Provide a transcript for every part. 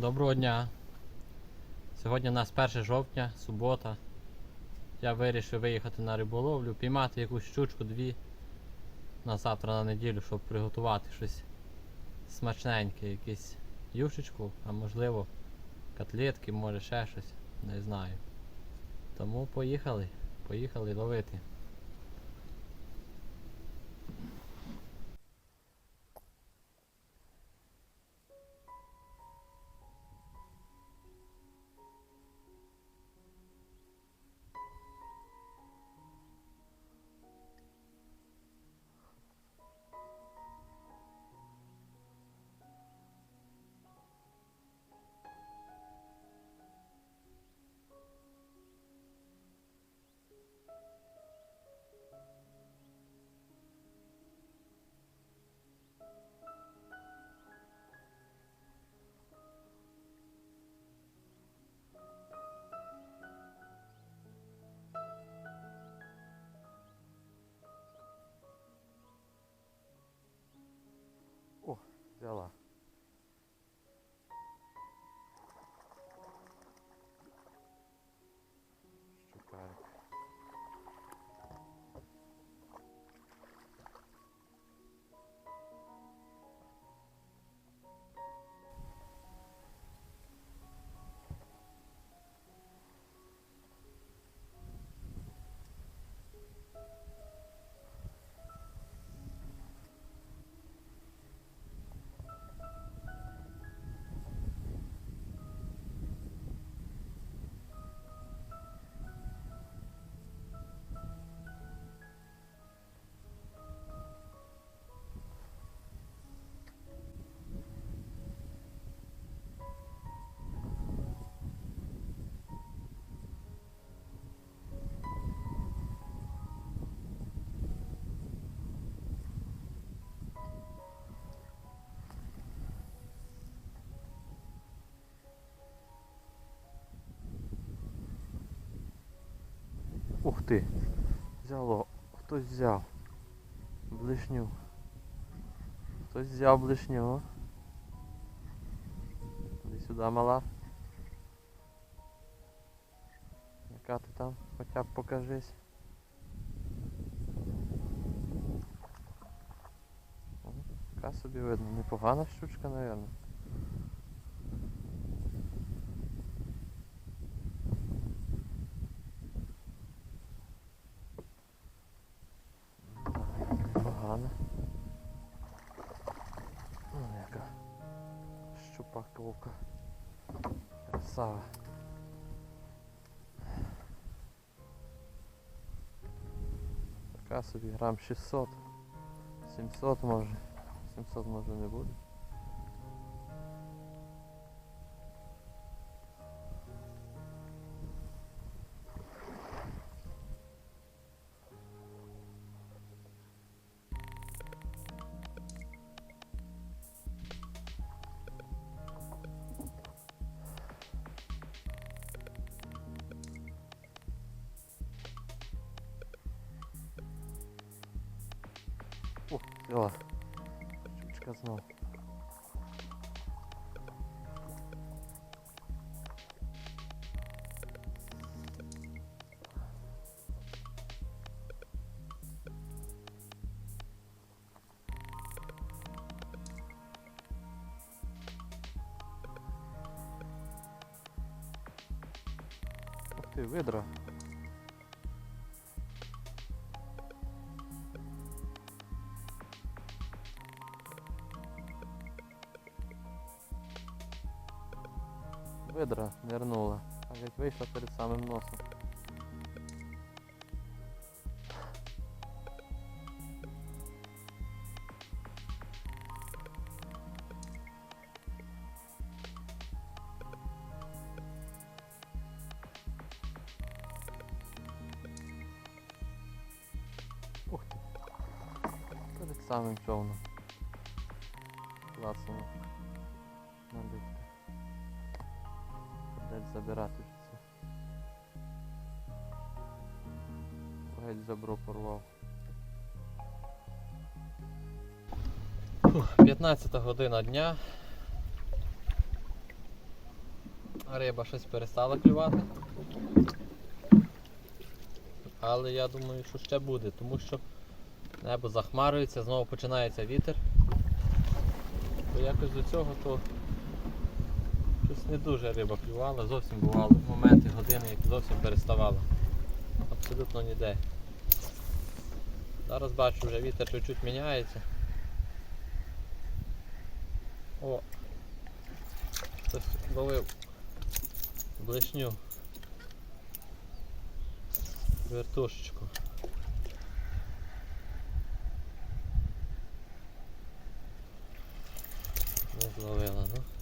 Доброго дня. Сьогодні у нас 1 жовтня, субота. Я вирішив виїхати на риболовлю, піймати якусь щучку дві на завтра на неділю, щоб приготувати щось смачненьке, якусь юшечку, а можливо котлетки, може ще щось, не знаю. Тому поїхали, поїхали ловити. О, взяла. Ух ти! Взяло, хтось взяв. Блишню. Хтось взяв блишню. Іди сюди мала. Яка ти там? Хоча б покажись. Така собі видно. Непогана щучка, мабуть. Щупаковка. Красава. Така собі грам 600. 700 може. 700 може не буде. О, взяла. Щучка знов. Ух ти, видра. бедра нырнула. А ведь вышла перед самым носом. Ух ты. Перед самим човном. Классно. Забирати це. Геть забро порвав. 15 година дня. Риба щось перестала клювати. Але я думаю, що ще буде, тому що небо захмарюється, знову починається вітер. То якось до цього то не дуже риба клювала, зовсім бували моменти, години, які зовсім переставала. Абсолютно ніде. Зараз бачу, вже вітер чуть-чуть міняється. О! Хтось ловив блишню. Вертушечку. Не зловила, ну.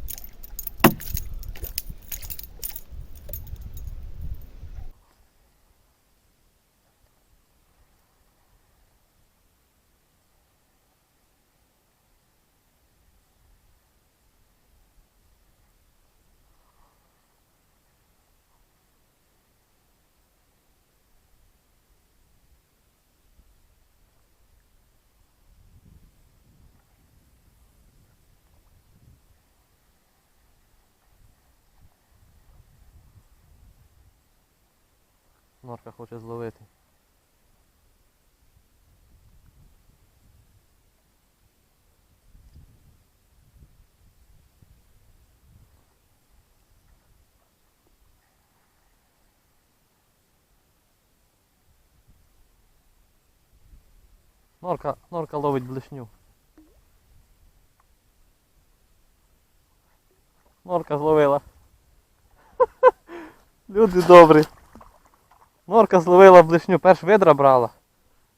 Норка хоче зловити. Норка, норка ловить блишню. Норка зловила. Люди добрі. Норка зловила блишню, перш видра брала.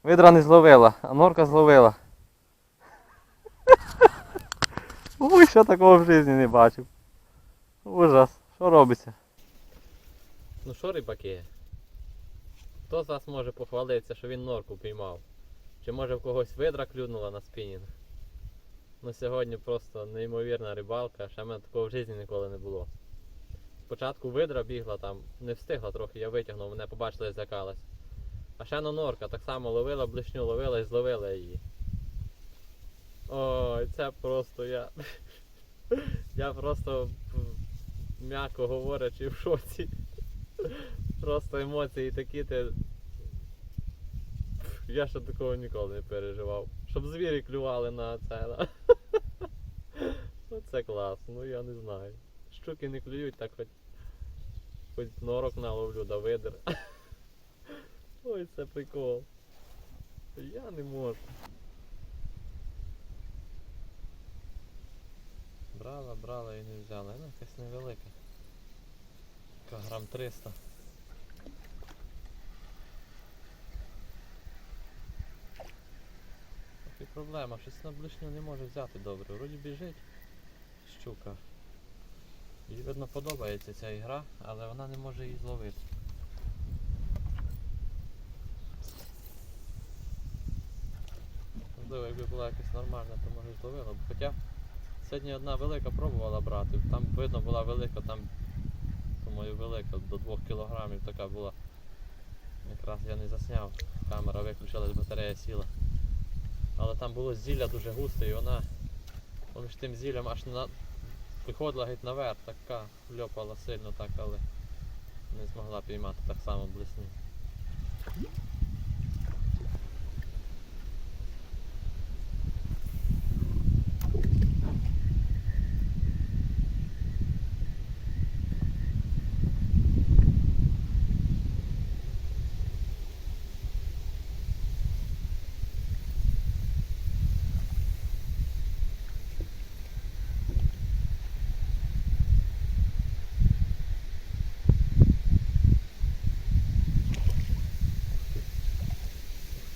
Видра не зловила, а норка зловила. Ой, що такого в житті не бачив. Ужас, що робиться? Ну що рибаки? Хто з вас може похвалитися, що він норку піймав? Чи може в когось видра клюнула на спінінг? Ну сьогодні просто неймовірна рибалка, ще в мене такого в житті ніколи не було. Спочатку видра бігла там, не встигла трохи, я витягнув, мене побачила і злякалась. А ще на норка так само ловила, блишню ловила і зловила її. Ой, це просто я. Я просто, м'яко говорячи, в шоці. Просто емоції такі ти. Я ще такого ніколи не переживав. Щоб звірі клювали на це. на. Оце клас, ну я не знаю. Щуки не клюють, так хоч. Хоч норок наловлю да видер. Ой, це прикол. Я не можу. Брала, брала і не взяла. Вона якась невелика. Така грам 300. Так і проблема, щось на блишню не може взяти добре. Вроді біжить щука. Їй видно подобається ця ігра, але вона не може її зловити. Можливо, якби була якась нормальна, то може зловила б. Хоча сьогодні одна велика пробувала брати. Там видно була велика, там думаю велика, до 2 кілограмів така була. Якраз я не засняв. Камера виключилась, батарея сіла. Але там було зілля дуже густе і вона поміж тим зіллям аж на, виходила геть наверх, така льопала сильно так, але не змогла піймати так само блесні.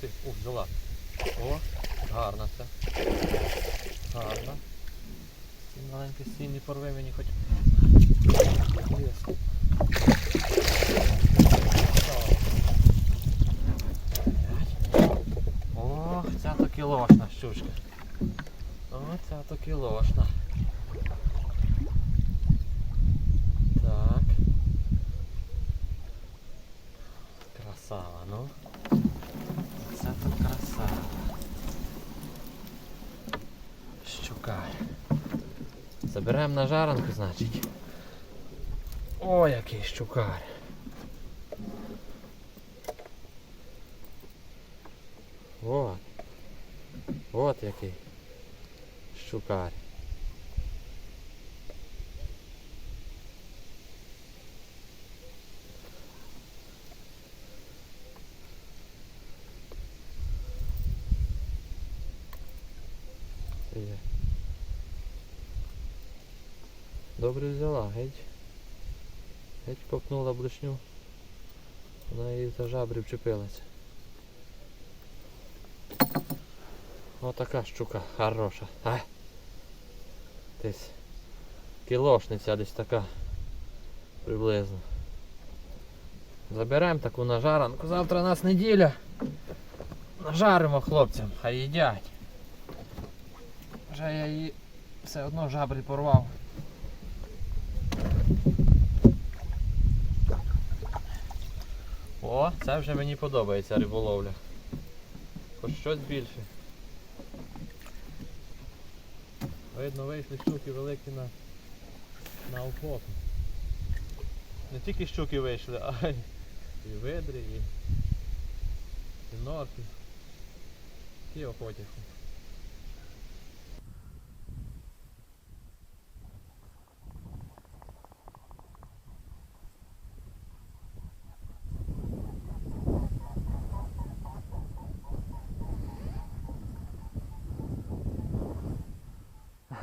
Ти, ух, взяла. О, гарна це. Гарна. Ці маленькі стіни порви мені хоч. Ох, ця то кілошна щучка. О, ця то кілошна. Так. Красава, ну. Це то краса. Щука. Заберемо на жаранку, значить. О, який щукар. От. От який. Щукар. Це Добре взяла, геть. Геть копнула блишню. Вона її за жабри вчепилася. Отака щука хороша. А? Десь кілошниця десь така приблизно. Заберемо таку нажаранку. Завтра у нас неділя. Нажаримо хлопцям, хай їдять. Вже я її все одно жабри порвав. О, це вже мені подобається риболовля. Хоч щось більше. Видно, вийшли щуки великі на, на охоту. Не тільки щуки вийшли, а й і видри, і, і норки. Ті охотять.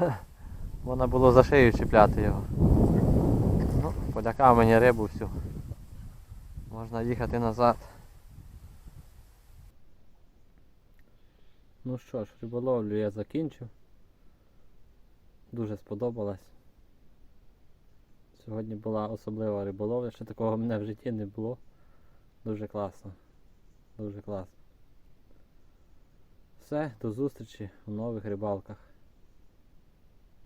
Можна було за шию чіпляти його. Ну, полякав мені рибу всю. Можна їхати назад. Ну що ж, риболовлю я закінчив. Дуже сподобалось. Сьогодні була особлива риболовля, ще такого в мене в житті не було. Дуже класно. Дуже класно. Все, до зустрічі у нових рибалках.